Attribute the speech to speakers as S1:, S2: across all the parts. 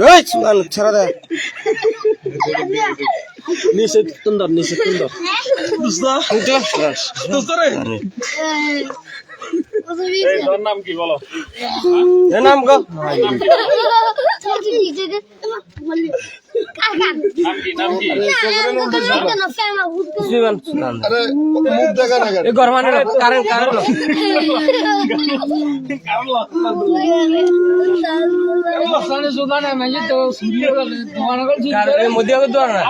S1: এই সুমান ছাড়া দে
S2: নিচে সুন্দর নিচে সুন্দর বুঝলা বুঝতে রে এই তোর নাম কি বলো
S1: এ নাম গো
S2: নাম কি নাম কি
S1: সুমান সুমান
S3: আরে মুখ দেখা না কেন
S1: এই গরমানে কারেন্ট কারেন্ট
S2: কারণ
S1: এই মধ্যে দোয়া না।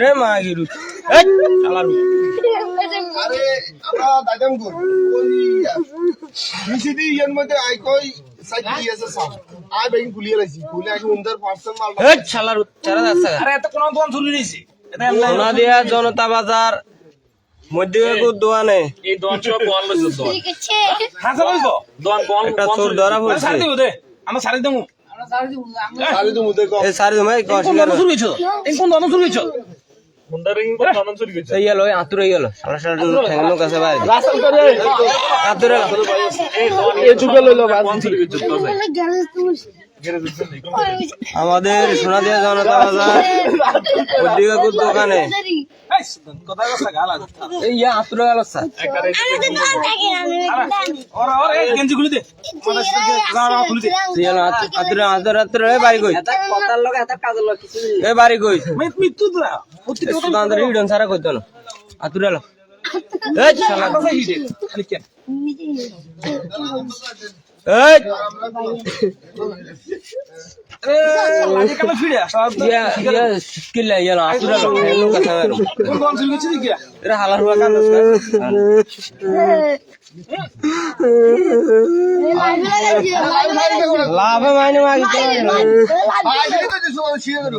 S1: রে মা গিরু
S3: আগে
S2: দোকান
S1: জনতা বাজার মধ্যে দোয়ানে
S2: এই দোকান সব বল লইছ দোকান হ্যাঁ আমরা সারি দেবো।
S1: আমাদের সোনা দিয়া জনতা বাজার দোকানে। ইয়া আতুরে গেল স্যার।
S2: ওরা ওরা এই গেঞ্জি খুলে দে।
S1: সারা কইতো না আতুরে গেল এই। আতুরে লাভ মাইনে মাগি
S3: ভাই দেখি তো দিছো ছিড়ে দিলো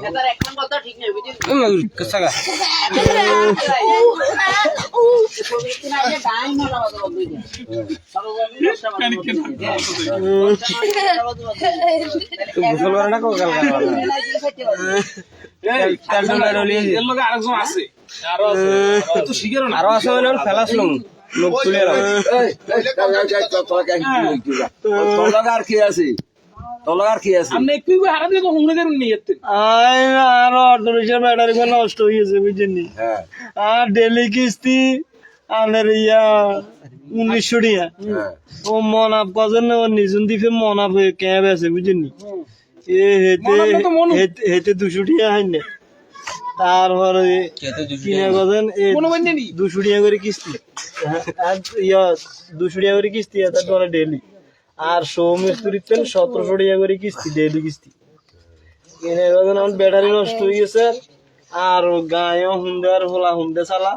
S1: ইয়া আর
S3: আছে বড় লোক
S1: কো তেল
S2: লগে আরেকজন আছে আরও আছে তো শিকারও না
S1: আরও আছে? মানে ফেলাস লং লোক তুলে এলাম
S2: আপনি একটু হারা দিয়ে হুমড়ে দেন নিয়ে যেতে
S4: আই আর অটো ব্যাটারি গুলো নষ্ট হয়ে গেছে বুঝছেন আর ডেলি কিস্তি আনের ইয়া উনিশশো টিয়া ও আপ কজন ও নিজুন দ্বীপে আপ ক্যাব আছে বুঝছেন এ হেতে
S2: আপ তো
S4: হেতে- হেতে দুশো টিয়া হয় না। তারপরে কিনে দুশো টিয়া করে কিস্তি। ইয়া দুশো টিয়া করে কিস্তি ডেলি আর সৌমিস্ত্রির সতেরোশো টিয়া করে কিস্তি ডেলি কিস্তি। কিনে কজন আমার ব্যাটারি নষ্ট হয়ে গেছে। আর গায়ে হুন্দার হলা হুন্দে চালা।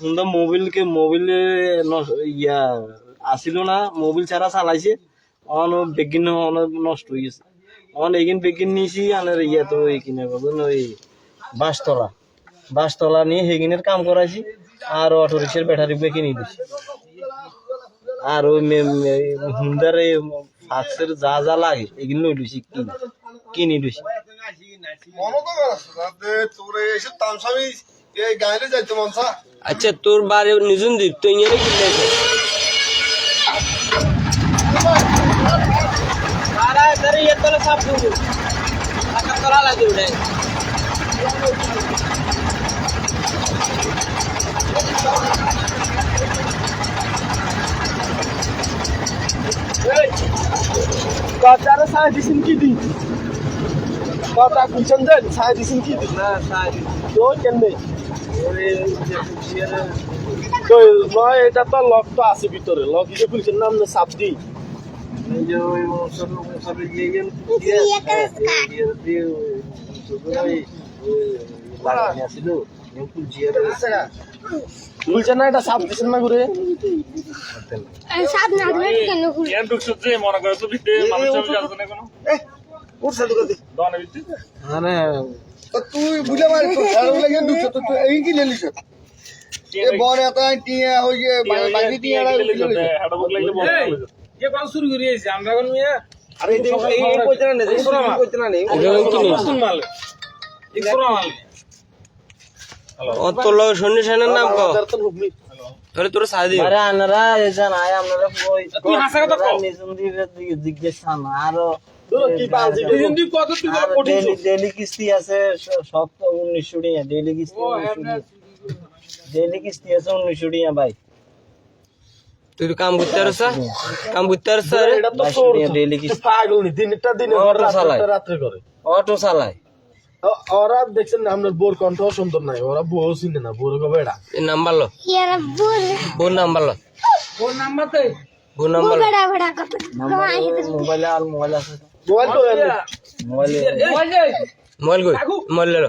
S4: হুন্দা মোবিল কে মোবিল ইয়া আসিল না। মোবিল ছাড়া চালাইছে। অন বেগিন অন নষ্ট হয়ে গেছে। অন এগিন বেগিন নিয়েছি আনের ইয়া তো এইখানে কজন ওই বাঁশতলা বাঁশতলা নিয়ে হেগিনের কাম করাইছি। আর অটো রিক্সার ব্যাটারি বেঁকে নিয়ে দিছি। আর ওই হুন্দার এই ফাক্সের যা যা লাগে, এগুলো লই লইছি, কিনি কিনি লইছি।
S1: আচ্ছা তোর বাড়ি নিজুন দ্বীপ তো ইয়ে কিনলে
S4: কথাটা সাড়ে দিছেন কি দিন কথা কুলছেন দেন সাড়ে দিছেন কি দিন
S1: না সাই
S4: তো কেমনে তো নয় এটা তো লক তো আছে ভিতরে লক দিয়ে খুলছেন নাম না দিই যে ওই মশলা মশলা দিয়ে দিয়ে না এটা সাপ দিচ্ছেন না ঘুরে।
S3: তুই বুঝে পারিস তো ছাড় লাগে দুশো তো তুই এই কি লেলিস? এ বড় এত টিয়া ওই যে বাকি টিয়া
S2: আরে এই এই এই কইতে না এই কইতে না নেই
S1: লগে সন্নি সেনের নাম কো তাহলে তোর সাদি
S4: আরে এসেন আয় আপনারা ওই তুই হাসা কথা কও। নিজম আরও ডেলি ডেলি কিস্তি আছে সপ্তাহ উনিশশো টাকা ডেলি কিস্তি ডেলি কিস্তি আছে উনিশশো টাকা ভাই।
S1: তুই কাম করতে পারছ কাম করতে পারছ রে
S4: বাইশশো ডেলি কিস্তি। পাগল দিনটা দিনে
S1: অটো চালায়। অটো চালায়।
S4: ওরা দেখছেন না আপনার বোর কণ্ঠ সুন্দর নাই। ওরা বউ চিনে না বোর কবে এটা
S1: এই নাম্বার লো।
S5: ইয়ারা বুঝ
S1: বোন নাম্বার লো। বোন নাম্বার
S5: বড়া বড়া কথা
S4: মোবাইলে আর মোবাইল আছে। মোবাইল তো মোবাইলে।
S1: মোবাইল কই? মোবাইল লো।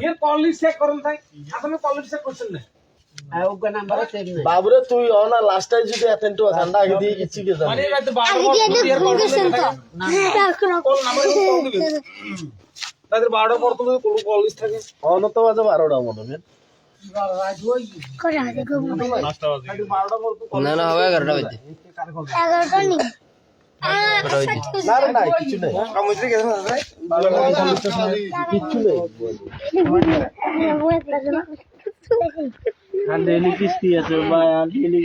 S4: বাবুরে তুই অনা লাস্ট টাইম যদি এতেন্টু ঠান্ডা আগে দিয়ে গেছি কে জানি।
S5: আগে দিয়ে ফোন করছেন তো।
S2: তাদের বারোটা পর্যন্ত কোনো কলেজ থাকে
S4: অনত তো বাজে বারোটা মনে হয়
S5: গো
S1: না না হবে এগারোটা বাজে
S5: এগারোটা
S4: কিছু নেই কিচ্ছু নেই আর ডেলি কিস্তি আছে ভাই আর ডেলি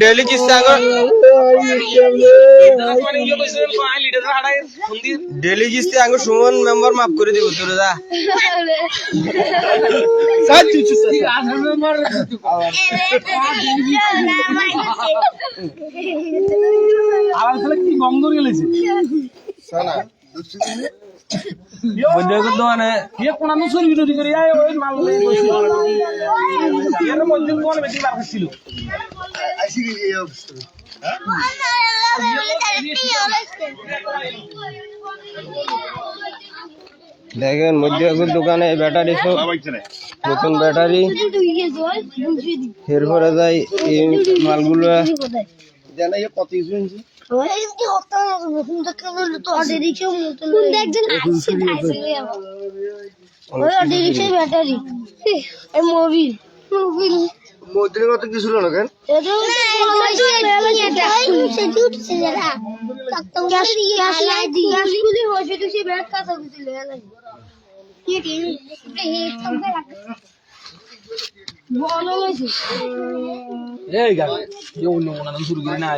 S1: ডেলি কিস্তি ডেলি কিস্তি আগর সুমন মেম্বার মাফ করে দিব তোর যা। বন্ধু দোকানে
S3: আসি কি এই অবস্থা?
S1: দেখেন মধ্যে দোকানে ব্যাটারি সব নতুন ব্যাটারি। এরপরে যাই এই মালগুলো।
S3: জানা ইয়ে কত হয়েছে?
S5: ব্যাটারি মোবিল মোবিল
S3: মধ্যে কত কিছু
S2: শুরু করে না